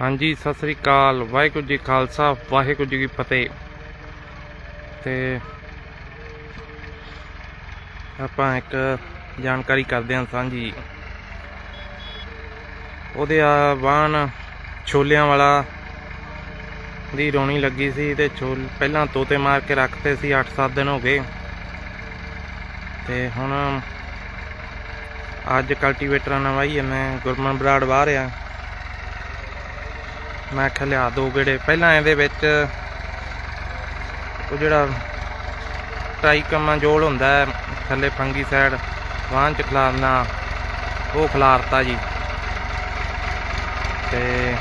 ਹਾਂਜੀ, ਸਤਿ ਸ੍ਰੀ ਅਕਾਲ। ਵਾਹਿਗੁਰੂ ਜੀ ਖਾਲਸਾ, ਵਾਹਿਗੁਰੂ ਜੀ ਕੀ ਫਤਿਹ। ਤੇ ਆਪਾਂ ਇੱਕ ਜਾਣਕਾਰੀ ਕਰਦੇ ਹਾਂ ਸਾਂਝੀ। ਉਹਦੇ ਆ ਵਾਹਨ ਛੋਲਿਆਂ ਵਾਲਾ ਦੀ ਰੋਣੀ ਲੱਗੀ ਸੀ ਤੇ ਛੋਲ ਪਹਿਲਾਂ ਤੋਤੇ ਮਾਰ ਕੇ ਰੱਖਤੇ ਸੀ 8-7 ਦਿਨ ਹੋ ਗਏ। ਤੇ ਹੁਣ ਅੱਜ ਕਲਟੀਵੇਟਰਾਂ ਨਾਲ ਵਾਹੀ ਮੈਂ ਗੁਰਮਨ ਬਰਾੜ ਬਾਹਰ ਆ ਮੈਂ ਕਿਹਾ ਲਿਆ ਦੋ ਗੇੜੇ। ਪਹਿਲਾਂ ਇਹਦੇ ਵਿੱਚ ਉਹ ਜਿਹੜਾ ਟਾਈਕਮਾ ਜੋਲ ਹੁੰਦਾ ਹੈ, ਥੱਲੇ ਫੰਗੀ ਸਾਈਡ ਵਾਹਨ ਚ ਖਲਾਰਨਾ ਉਹ ਖਲਾਰਤਾ ਜੀ। ਤੇ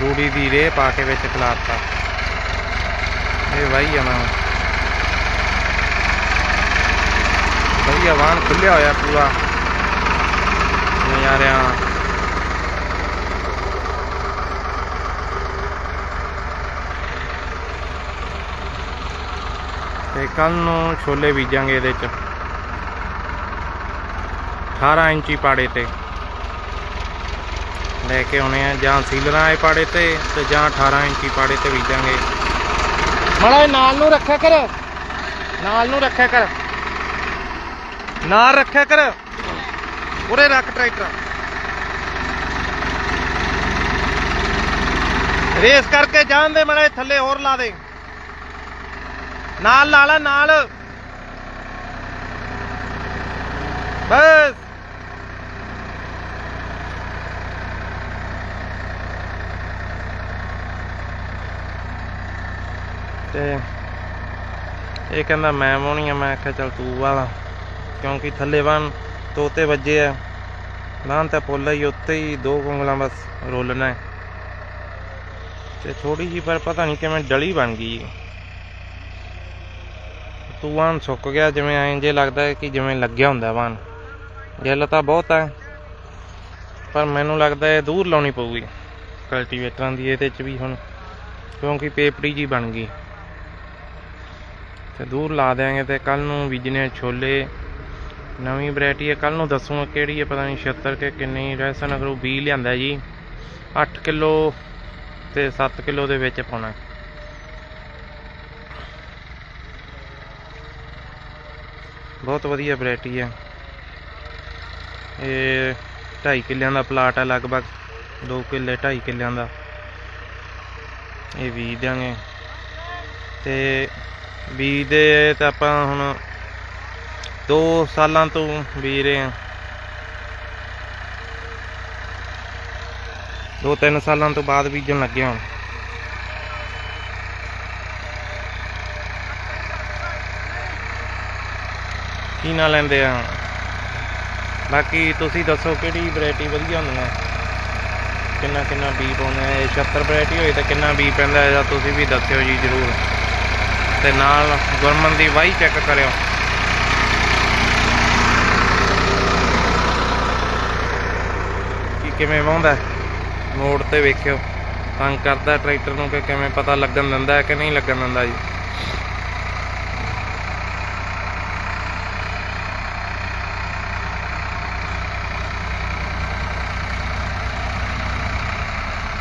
ਰੂੜੀ ਦੀ ਰੇਹ ਪਾ ਕੇ ਵਿੱਚ ਖਲਾਰਤਾ। ਇਹ ਵਹੀ ਆ ਮੈਂ। ਵਧੀਆ ਵਾਹਨ ਖੁੱਲਿਆ ਹੋਇਆ ਪੂਰਾ। ਨਜ਼ਾਰਿਆਂ ਕੱਲ ਨੂੰ ਛੋਲੇ ਬੀਜਾਂਗੇ ਇਹਦੇ ਚ। 18 ਇੰਚੀ ਪਾੜੇ ਤੇ। ਲੈ ਕੇ ਆਉਣੇ ਆ, ਜਾਂ ਸੀਲਰਾਂ ਆਏ ਪਾੜੇ ਤੇ ਤੇ ਜਾਂ 18 ਇੰਚੀ ਪਾੜੇ ਤੇ ਬੀਜਾਂਗੇ। ਮੜਾ ਨਾਲ ਨੂੰ ਰੱਖਿਆ ਕਰ। ਨਾਲ ਨੂੰ ਰੱਖਿਆ ਕਰ। ਨਾਲ ਰੱਖਿਆ ਕਰ। ਉਰੇ ਰੱਖ ਟਰੈਕਟਰ। ਰੇਸ ਕਰਕੇ ਜਾਣ ਦੇ ਮੜਾ ਥੱਲੇ ਹੋਰ ਲਾ ਦੇ। ਨਾਲ ਲਾ ਨਾਲ। ਬਸ। ਤੇ ਇਹ ਕਹਿੰਦਾ, ਮੈਂ ਵਾਉਣੀ ਆ, ਮੈਂ ਆਖਿਆ ਚੱਲ ਤੂੰ ਵਾਲਾ। ਕਿਉਂਕਿ ਥੱਲੇ ਵਨ ਤੋਤੇ ਵੱਜੇ ਆ। ਨਾਂ ਤਾਂ ਪੋਲਾ ਹੀ ਉੱਤੇ ਹੀ ਦੋ ਗੁੰਗਲਾਂ ਬਸ ਰੋਲਣਾ ਤੇ ਥੋੜੀ ਜੀ ਪਰ ਪਤਾ ਨਹੀਂ ਕਿਵੇਂ ਡਲੀ ਬਣ ਗਈ ਹੈ। ਤੂਆਂ ਸੁੱਕ ਗਿਆ, ਜਿਵੇਂ ਐਂ ਜੇ ਲੱਗਦਾ ਹੈ ਕਿ ਜਿਵੇਂ ਲੱਗਿਆ ਹੁੰਦਾ ਵਾਨ ਗਿੱਲ ਤਾਂ ਬਹੁਤ ਹੈ ਪਰ ਮੈਨੂੰ ਲੱਗਦਾ ਹੈ ਦੂਰ ਲਾਉਣੀ ਪਊਗੀ ਕਲਟੀਵੇਟਰਾਂ ਦੀ, ਇਹਦੇ ਚ ਵੀ ਹੁਣ, ਕਿਉਂਕਿ ਪੇਪੜੀ ਜੀ ਬਣ ਗਈ। ਤੇ ਦੂਰ ਲਾ ਦਿਆਂਗੇ ਤੇ ਕੱਲ ਨੂੰ ਬੀਜਨੇ ਛੋਲੇ। ਨਵੀਂ ਵੈਰਾਈਟੀ ਹੈ ਕੱਲ ਨੂੰ ਦੱਸੂਗਾ ਕਿਹੜੀ ਹੈ, ਪਤਾ ਨਹੀਂ 76 ਕੇ ਕਿੰਨੀ ਰੈਸਨ ਅਗਰ ਉਹ ਬੀ ਲਿਆਂਦਾ ਜੀ। 8 ਕਿਲੋ ਤੇ 7 ਕਿਲੋ ਦੇ ਵਿੱਚ ਪਾਉਣਾ। ਬਹੁਤ ਵਧੀਆ ਵੈਰਾਈਟੀ ਹੈ ਇਹ 2.5 ਕਿੱਲਿਆਂ ਦਾ ਪਲਾਟ ਹੈ ਲਗਭਗ 2 ਕਿੱਲੇ 2.5 ਕਿੱਲਿਆਂ ਦਾ। ਇਹ ਬੀਜ ਦਿਆਂਗੇ। ਤੇ ਬੀਜ ਦੇ ਤਾਂ ਆਪਾਂ ਹੁਣ 2 ਸਾਲਾਂ ਤੋਂ ਬੀਜ ਰਹੇ ਹਾਂ ਦੋ ਤਿੰਨ ਸਾਲਾਂ ਤੋਂ ਬਾਅਦ ਬੀਜਣ ਲੱਗੇ ਹੁਣ। ਕੀ ਨਾ ਲੈਂਦੇ ਆ? ਬਾਕੀ ਤੁਸੀਂ ਦੱਸੋ ਕਿਹੜੀ ਵੈਰਾਈਟੀ ਵਧੀਆ ਹੁੰਦੀ ਹੈ ਕਿੰਨਾ ਕਿੰਨਾ ਬੀ ਪਾਉਂਦੇ ਆ ਇਹ 76 ਵੈਰਾਈਟੀ ਹੋਈ ਤਾਂ ਕਿੰਨਾ ਬੀ ਪੈਂਦਾ ਹੈ? ਜਾਂ ਤੁਸੀਂ ਵੀ ਦੱਸਿਓ ਜੀ ਜਰੂਰ। ਤੇ ਨਾਲ ਗੁਰਮਨ ਦੀ ਵਾਈ ਚੈੱਕ ਕਰਿਓ। ਕਿ ਕਿਵੇਂ ਵਾਹੁੰਦਾ ਮੋੜ ਤੇ ਵੇਖਿਓ। ਤੰਗ ਕਰਦਾ ਟਰੈਕਟਰ ਨੂੰ ਕਿ ਕਿਵੇਂ ਪਤਾ ਲੱਗਣ ਦਿੰਦਾ ਕਿ ਨਹੀਂ ਲੱਗਣ ਦਿੰਦਾ ਜੀ?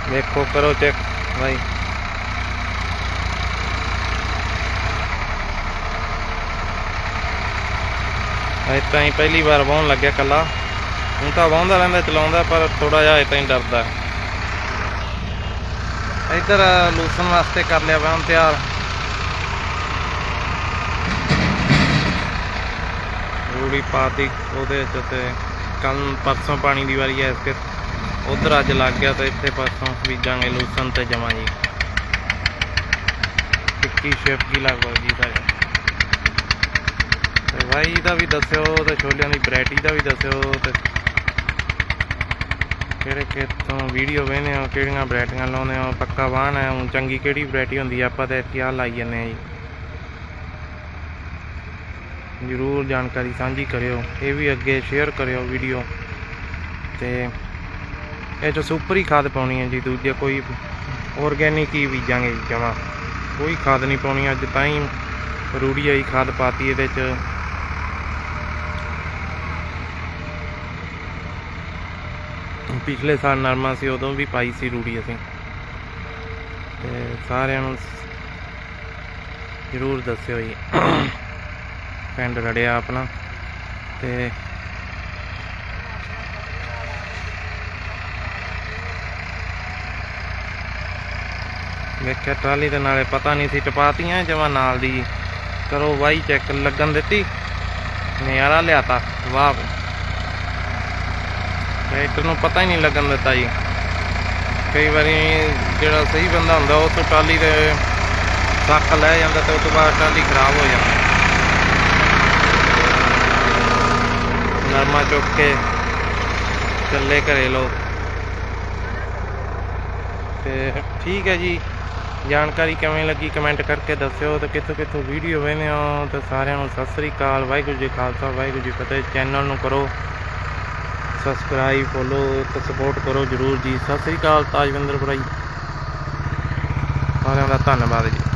ਦੇਖੋ, ਕਰੋ ਚੈੱਕ ਭਾਈ ਇਹ ਤਾਂ ਹੀ ਪਹਿਲੀ ਵਾਰ ਵਾਹੁਣ ਲੱਗਿਆ ਕੱਲਾ। ਹੁਣ ਤਾਂ ਵਾਹੁੰਦਾ ਰਹਿੰਦਾ, ਚਲਾਉਂਦਾ, ਪਰ ਥੋੜਾ ਜਿਹਾ ਇਹ ਤਾਂ ਹੀ ਡਰਦਾ। ਇੱਧਰ ਲੂਸਣ ਵਾਸਤੇ ਕਰ ਲਿਆ ਵਾਹਨ ਤਿਆਰ। ਰੂੜੀ ਪਾਤੀ ਉਹਦੇ ਚ ਤੇ ਕੱਲ ਪਰਸੋਂ ਪਾਣੀ ਦੀ ਵਾਰੀ ਐ ਇਸ ਫਿਰ। ਉਧਰ ਅੱਜ ਲੱਗ ਗਿਆ ਤਾਂ ਇੱਥੇ ਪਾਸੋਂ ਬੀਜਾਂਗੇ ਲੂਸਨ ਤੇ ਜਮਾ ਜੀ। 21 ਸ਼ੇਪ ਕੀ ਲੱਗੋ ਜੀ ਦਾ ਤੇ ਭਾਈ ਦਾ ਵੀ ਦੱਸਿਓ ਤੇ ਛੋਲਿਆਂ ਦੀ ਵੈਰਾਈਟੀ ਦਾ ਵੀ ਦੱਸਿਓ ਤੇ ਕਿਹੜੇ ਕਿਤੋਂ ਵੀਡੀਓ ਵੇਖਦੇ ਹੋ, ਕਿਹੜੀਆਂ ਵੈਰਾਈਟੀਆਂ ਲਾਉਂਦੇ ਹੋ, ਪੱਕਾ ਵਾਹਣ ਹੈ, ਹੁਣ ਚੰਗੀ ਕਿਹੜੀ ਵੈਰਾਈਟੀ ਹੁੰਦੀ ਆ, ਆਪਾਂ ਤਾਂ ਇੱਥੇ ਆ ਲਾਈ ਜੰਨੇ ਆ ਜੀ। ਜ਼ਰੂਰ ਜਾਣਕਾਰੀ ਸਾਂਝੀ ਕਰਿਓ, ਇਹ ਵੀ ਅੱਗੇ ਸ਼ੇਅਰ ਕਰਿਓ ਵੀਡੀਓ। ਤੇ ਇਹ ਚ ਸੁਪਰ ਹੀ ਖਾਦ ਪਾਉਣੀ ਹੈ ਜੀ, ਦੂਜੇ ਕੋਈ ਆਰਗੈਨਿਕ ਹੀ ਬੀਜਾਂਗੇ ਜੀ ਜਮਾ। ਕੋਈ ਖਾਦ ਨਹੀਂ ਪਾਉਣੀ, ਅੱਜ ਤਾਂ ਹੀ ਰੂੜੀ ਆਈ ਖਾਦ ਪਾਤੀ ਇਹਦੇ ਚ। ਪਿਛਲੇ ਸਾਲ ਨਰਮਾ ਸੀ, ਉਦੋਂ ਵੀ ਪਾਈ ਸੀ ਰੂੜੀ ਅਸੀਂ। ਤੇ ਸਾਰਿਆਂ ਨੂੰ ਜ਼ਰੂਰ ਦੱਸਿਓ ਜੀ। ਪਿੰਡ ਰੜਿਆ ਆਪਣਾ। ਤੇ ਵੇਖਿਆ, ਟਰਾਲੀ ਦੇ ਨਾਲੇ ਪਤਾ ਨਹੀਂ ਸੀ, ਟਪਾਤੀਆਂ ਜਮਾ ਨਾਲ ਦੀ। ਕਰੋ ਵਾਈ ਚੈੱਕ, ਲੱਗਣ ਦਿੱਤੀ। ਨਿਆਰਾ ਲਿਆਤਾ, ਵਾਹ। ਟਰੈਕਟਰ ਨੂੰ ਪਤਾ ਹੀ ਨਹੀਂ ਲੱਗਣ ਦਿੱਤਾ ਜੀ। ਕਈ ਵਾਰੀ ਜਿਹੜਾ ਸਹੀ ਬੰਦਾ ਹੁੰਦਾ, ਉਹ ਤੋਂ ਟਰਾਲੀ ਦੇ ਸੱਕ ਲੈ ਜਾਂਦਾ ਤੇ ਉਸ ਤੋਂ ਬਾਅਦ ਟਰਾਲੀ ਖਰਾਬ ਹੋ ਜਾਂਦੀ। ਨਰਮਾ ਚੁੱਕ ਕੇ ਚੱਲੇ ਘਰੇ ਲੋ। ਤੇ ਠੀਕ ਹੈ ਜੀ। ਜਾਣਕਾਰੀ ਕਿਵੇਂ ਲੱਗੀ ਕਮੈਂਟ ਕਰਕੇ ਦੱਸਿਓ ਤੇ ਕਿੱਥੋਂ ਕਿੱਥੋਂ ਵੀਡੀਓ ਵੇਖਦੇ ਹੋ ਤੇ ਸਾਰਿਆਂ ਨੂੰ ਸਤਿ ਸ੍ਰੀ ਅਕਾਲ, ਵਾਹਿਗੁਰੂ ਜੀ ਖਾਲਸਾ, ਵਾਹਿਗੁਰੂ ਜੀ ਫਤਿਹ। ਚੈਨਲ ਨੂੰ ਕਰੋ ਸਬਸਕ੍ਰਾਈਬ ਫੋਲੋ ਤੇ ਸਪੋਰਟ ਕਰੋ ਜਰੂਰ ਜੀ। ਸਤਿ ਸ੍ਰੀ ਅਕਾਲ, ਤਾਜਵਿੰਦਰ ਬਰਾਈ ਸਾਰਿਆਂ ਦਾ ਧੰਨਵਾਦ ਜੀ।